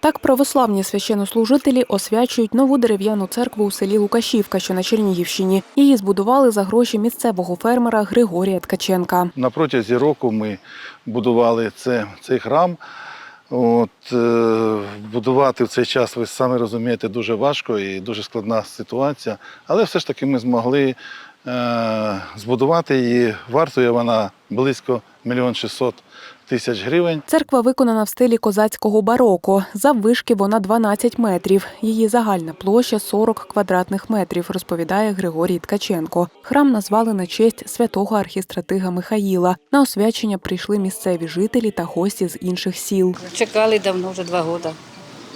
Так православні священнослужителі освячують нову дерев'яну церкву у селі Лукашівка, що на Чернігівщині. Її збудували за гроші місцевого фермера Григорія Ткаченка. На протязі року ми будували це, цей храм. От, е, будувати в цей час, ви самі розумієте, дуже важко і дуже складна ситуація. Але все ж таки ми змогли збудувати її. Вартує вона близько мільйон шістсот тисяч гривень. Церква виконана в стилі козацького бароко. Заввишки вона 12 метрів. Її загальна площа 40 квадратних метрів, розповідає Григорій Ткаченко. Храм назвали на честь святого архістратига Михаїла. На освячення прийшли місцеві жителі та гості з інших сіл. Чекали давно, вже два роки.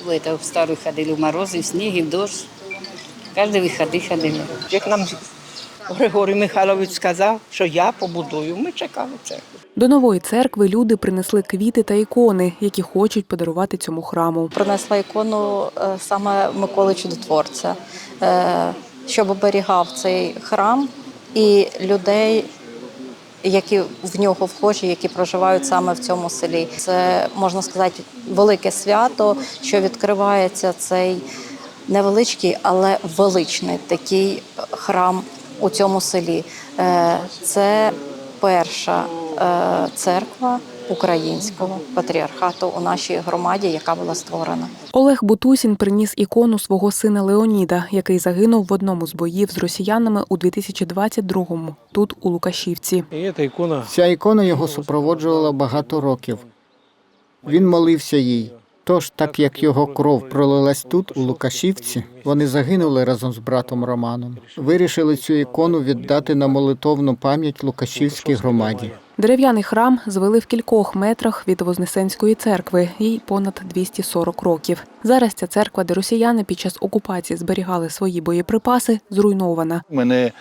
В, старую ходили, в морози, в сніг, і в дощ. Кожні виходи ходили. Як нам Григорій Михайлович сказав, що я побудую, ми чекали церкву. До нової церкви люди принесли квіти та ікони, які хочуть подарувати цьому храму. принесла ікону е, саме Миколи Чудотворця, е, щоб оберігав цей храм і людей, які в нього вхожі, які проживають саме в цьому селі. Це можна сказати велике свято, що відкривається цей невеличкий, але величний такий храм у цьому селі. Е, Це перша е, церква українського патріархату у нашій громаді, яка була створена. Олег Бутусін приніс ікону свого сина Леоніда, який загинув в одному з боїв з росіянами у 2022-му, тут у Лукашівці. Ця ікона його супроводжувала багато років. Він молився їй. Тож, так як його кров пролилась тут, у Лукашівці, вони загинули разом з братом Романом. Вирішили цю ікону віддати на молитовну пам'ять Лукашівській громаді. Дерев'яний храм звели в кількох метрах від Вознесенської церкви, їй понад 240 років. Зараз ця церква, де росіяни під час окупації зберігали свої боєприпаси, зруйнована. Мене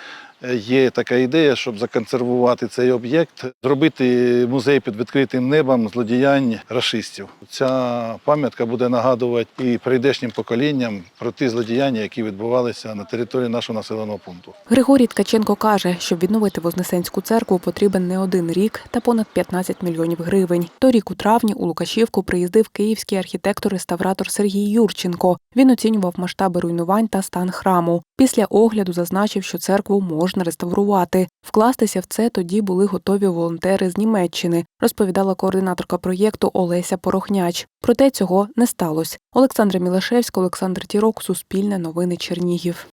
є така ідея, щоб законсервувати цей об'єкт, зробити музей під відкритим небом злодіянь рашистів. Ця пам'ятка буде нагадувати і прийдешнім поколінням про ті злодіяння, які відбувалися на території нашого населеного пункту. Григорій Ткаченко каже, щоб відновити Вознесенську церкву, потрібен не один рік та понад 15 мільйонів гривень. Торік у травні у Лукашівку приїздив київський архітектор-реставратор Сергій Юрченко. Він оцінював масштаби руйнувань та стан храму. Після огляду зазначив, що церкву можна реставрувати. Вкластися в це тоді були готові волонтери з Німеччини, розповідала координаторка проєкту Олеся Порохняч. Проте цього не сталося. Олександра Мілашевська, Олександр Тірок, Суспільне новини Чернігів.